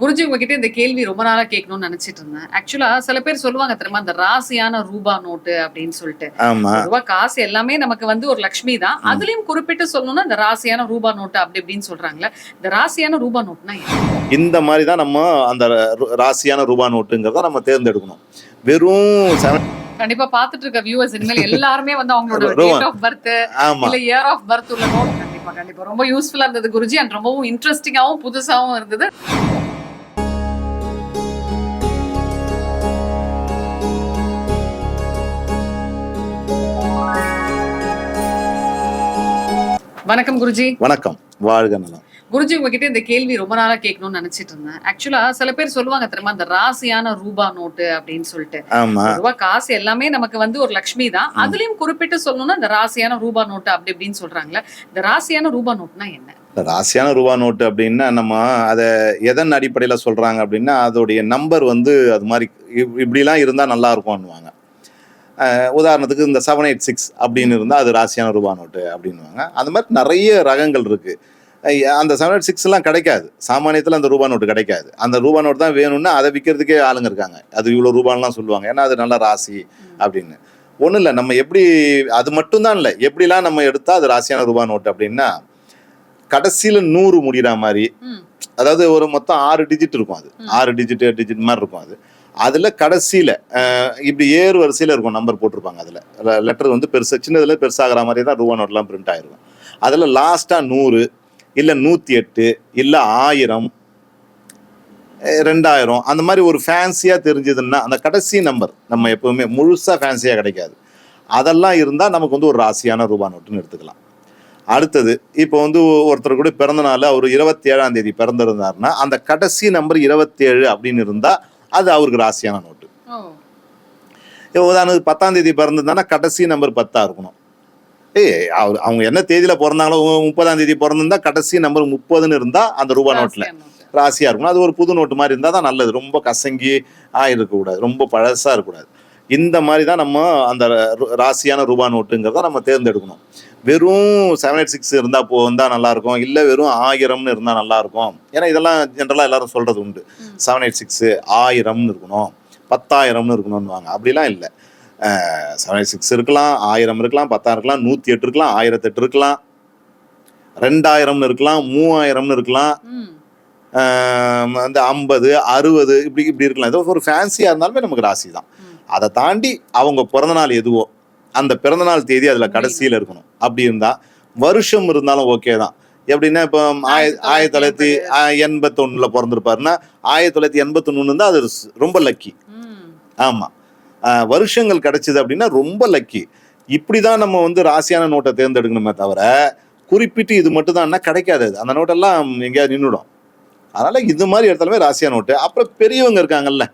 குருஜி உங்ககிட்ட இந்த கேள்வி ரொம்ப நாளா கேட்கணும்னு நினைச்சிட்டு இருந்தேன். ஆக்சுவலா சில பேர் சொல்லுவாங்க தெரியுமா இந்த ராசியான ரூபா நோட்டு அப்படின்னு சொல்லிட்டு. காசு எல்லாமே நமக்கு வந்து ஒரு லட்சுமி தான். அதுலயும் குறிப்பிட்டு சொல்லணும்னா இந்த ராசியான ரூபா நோட்டு அப்படி இப்படின்னு சொல்றாங்களே இந்த ராசியான ரூபா நோட்னா? இந்த மாதிரி தான் நம்ம அந்த ராசியான ரூபா நோட்டுங்கிறத நம்ம தேர்ந்தெடுக்கணும். வெறும் கண்டிப்பா பாத்துட்டு இருக்க வியூவர்ஸ் இனிமேல் எல்லாருமே வந்து அவங்களோட. டேட் ஆஃப் பர்த் இல்ல இயர் ஆஃப் பர்த் உள்ள நோட் கண்டிப்பா கண்டிப்பா. ரொம்ப யூஸ்ஃபுல்லா இருந்தது குருஜி அண்ட் ரொம்பவும் இன்ட்ரெஸ்டிங்காவும் புதுசாவும் இருந்தது. வணக்கம் குருஜி. வணக்கம். வாழ்க நலம். குருஜி உங்ககிட்ட இந்த கேள்வி ரொம்ப நாளா கேட்கணும்னு நினைச்சிட்டு இருந்தேன். ஆக்சுவலா சில பேர் சொல்லுவாங்க தெரியுமா இந்த ராசியான ரூபா நோட்டு அப்படின்னு சொல்லிட்டு. பொதுவா காசு எல்லாமே நமக்கு வந்து ஒரு லட்சுமி தான். அதுலயும் குறிப்பிட்டு சொல்லணும்னா இந்த ராசியான ரூபா நோட்டு அப்படி இப்படின்னு சொல்றாங்களே இந்த ராசியான ரூபா நோட்னா என்ன? ராசியான ரூபா நோட்டு அப்படின்னா நம்ம அதை எதன் அடிப்படையில் சொல்றாங்க அப்படின்னா அதோடைய நம்பர் வந்து அது மாதிரி இப்- இப்படிலாம் இருந்தால் நல்லா இருக்கும்னுவாங்க அஹ் உதாரணத்துக்கு இந்த செவன் எயிட் சிக்ஸ் அப்படின்னு இருந்தால் அது ராசியான ரூபா நோட்டு அப்படின்னுவாங்க. அந்த மாதிரி நிறைய ரகங்கள் இருக்கு. அஹ் அந்த செவன் எயிட் சிக்ஸ்லாம் கிடைக்காது. சாமானியத்தில் அந்த ரூபா நோட்டு கிடைக்காது. அந்த ரூபா நோட்டு தான் வேணும்னா அதை விற்கிறதுக்கே ஆளுங்க இருக்காங்க. அது இவ்வளோ ரூபான்லாம் சொல்லுவாங்க. ஏன்னா அது நல்ல ராசி அப்படின்னு. ஒன்றும் இல்லை. நம்ம எப்படி அது மட்டும்தான் இல்லை. எப்படிலாம் நம்ம எடுத்தால் அது ராசியான ரூபா நோட்டு அப்படின்னா கடைசியில் நூறு முடிகிற மாதிரி. அதாவது ஒரு மொத்தம் ஆறு டிஜிட் இருக்கும் அது. ஆறு டிஜிட் டிஜிட் மாதிரி இருக்கும் அது. அதில் கடைசியில் இப்படி ஏறு வரிசையில் இருக்கும் நம்பர் போட்டிருப்பாங்க அதில். லெட்டர் வந்து பெருசாக சின்னதில் பெருசாகிற மாதிரி தான் ரூபா நோட்லாம் பிரிண்ட் ஆகிருக்கும் அதில் லாஸ்ட்டாக நூறு இல்லை நூற்றி எட்டு இல்லை ஆயிரம் ரெண்டாயிரம் அந்த மாதிரி ஒரு ஃபேன்சியாக தெரிஞ்சதுன்னா அந்த கடைசி நம்பர் நம்ம எப்போவுமே முழுசாக ஃபேன்சியாக கிடைக்காது. அதெல்லாம் இருந்தால் நமக்கு வந்து ஒரு ராசியான ரூபா நோட்டுன்னு எடுத்துக்கலாம். அடுத்தது இப்போ வந்து ஒருத்தர் கூட பிறந்த நாள் அவர் இருபத்தி ஏழாம் தேதி பிறந்திருந்தாருன்னா அந்த கடைசி நம்பர் இருபத்தேழு அப்படின்னு இருந்தால் அது அவருக்கு ராசியான நோட்டு. உதாரணத்துக்கு பத்தாம் தேதி பிறந்திருந்தானா கடைசி நம்பர் பத்தா இருக்கணும். ஏய் அவர் அவங்க என்ன தேதியில் பிறந்தாங்களோ முப்பதாம் தேதி பிறந்திருந்தா கடைசி நம்பர் முப்பதுன்னு இருந்தால் அந்த ரூபா நோட்டில். ராசியாக இருக்கணும். அது ஒரு புது நோட்டு மாதிரி இருந்தால் தான் நல்லது. ரொம்ப கசங்கி ஆயிருக்கக்கூடாது. ரொம்ப பழசாக இருக்கக்கூடாது. இந்த மாதிரி தான் நம்ம அந்த ராசியான ரூபா நோட்டுங்கிறத நம்ம தேர்ந்தெடுக்கணும். வெறும் செவன் எயிட் சிக்ஸ் இருந்தால் போ இருந்தால் நல்லாயிருக்கும் இல்லை வெறும் ஆயிரம்னு இருந்தால் நல்லாயிருக்கும் ஏன்னா இதெல்லாம் ஜென்ரலாக எல்லாரும் சொல்கிறது உண்டு. செவன் எயிட் சிக்ஸு ஆயிரம்னு இருக்கணும். பத்தாயிரம்னு இருக்கணும்னுவாங்க. அப்படிலாம் இல்லை. செவன் எயிட் சிக்ஸ் இருக்கலாம் ஆயிரம் இருக்கலாம் பத்தாயிரம் இருக்கலாம் நூற்றி எட்டு இருக்கலாம் ஆயிரத்தெட்டு இருக்கலாம் ரெண்டாயிரம்னு இருக்கலாம் மூவாயிரம்னு இருக்கலாம் வந்து ஐம்பது அறுபது இப்படி இப்படி இருக்கலாம். ஏதோ ஒரு ஃபேன்சியாக இருந்தாலுமே நமக்கு ராசி தான். அதை தாண்டி அவங்க பிறந்தநாள் எதுவோ அந்த பிறந்தநாள் தேதி அதில் கடைசியில் இருக்கணும். அப்படி இருந்தால் வருஷம் இருந்தாலும் ஓகே தான். எப்படின்னா இப்போ ஆய ஆயிரத்தி தொள்ளாயிரத்தி எண்பத்தொன்னில் பிறந்திருப்பாருன்னா ஆயிரத்தி தொள்ளாயிரத்தி எண்பத்தொன்னு இருந்தால் அது ரொம்ப லக்கி. ஆமாம் வருஷங்கள் கிடைச்சிது அப்படின்னா ரொம்ப லக்கி இப்படி தான் நம்ம வந்து ராசியான நோட்டை தேர்ந்தெடுக்கணுமே தவிர குறிப்பிட்டு இது மட்டும் தான் கிடைக்காது. அந்த நோட்டெல்லாம் எங்கேயாவது நின்றுடும் அதனால இது மாதிரி இடத்துலமே ராசியான நோட்டு. அப்புறம் பெரியவங்க இருக்காங்கல்ல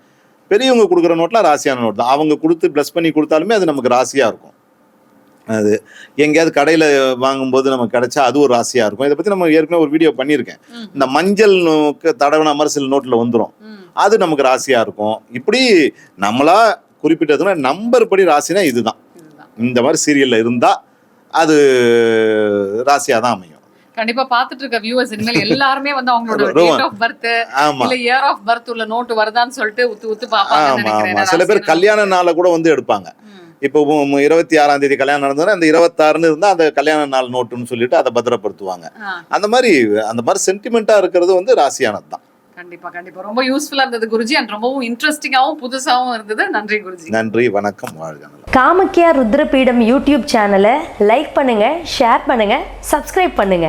பெரியவங்க கொடுக்குற நோட்லாம் ராசியான நோட் தான். அவங்க கொடுத்து ப்ளஸ் பண்ணி கொடுத்தாலுமே அது நமக்கு ராசியாக இருக்கும். அது எங்கேயாவது கடையில் வாங்கும்போது நமக்கு கிடைச்சா அது ஒரு ராசியாக இருக்கும். இதை பற்றி நம்ம ஏற்கனவே ஒரு வீடியோ பண்ணியிருக்கேன். இந்த மஞ்சள் நோக்கு தடவின மாதிரி சில நோட்டில் வந்துடும். அது நமக்கு ராசியாக இருக்கும். இப்படி நம்மளா குறிப்பிட்டதுன்னா நம்பர் படி ராசினா இதுதான். இந்த மாதிரி சீரியலில் இருந்தால் அது ராசியாக தான் அமையும். கண்டிப்பா பாத்துட்டு இருக்க வியூவர்ஸ் இனிமேல் எல்லாருமே வந்து அவங்களோட. டேட் ஆஃப் பர்த் இல்ல இயர் ஆஃப் பர்த் உள்ள நோட்டு வருதான்னு சொல்லிட்டு உத்து உத்து ஆமாம் சில பேர் கல்யாண நாளை கூட வந்து எடுப்பாங்க. இப்போ இருபத்தி ஆறாம் தேதி கல்யாணம் நடந்ததுன்னா அந்த இருபத்தாறுன்னு இருந்தால் அந்த கல்யாண நாள் நோட்டுன்னு சொல்லிட்டு அதை பத்திரப்படுத்துவாங்க. அந்த மாதிரி அந்த மாதிரி சென்டிமெண்ட்டாக இருக்கிறது வந்து ராசியானது தான். கண்டிப்பா கண்டிப்பா. ரொம்ப யூஸ்ஃபுல்லா இருந்தது குருஜி அண்ட் ரொம்பவும் இன்ட்ரெஸ்டிங்காவும் புதுசாவும் இருந்தது. நன்றி குருஜி. நன்றி வணக்கம் வாழ்க காமக்கியா ருத்ரபீடம் யூடியூப் சேனலை லைக் பண்ணுங்க ஷேர் பண்ணுங்க சப்ஸ்கிரைப் பண்ணுங்க.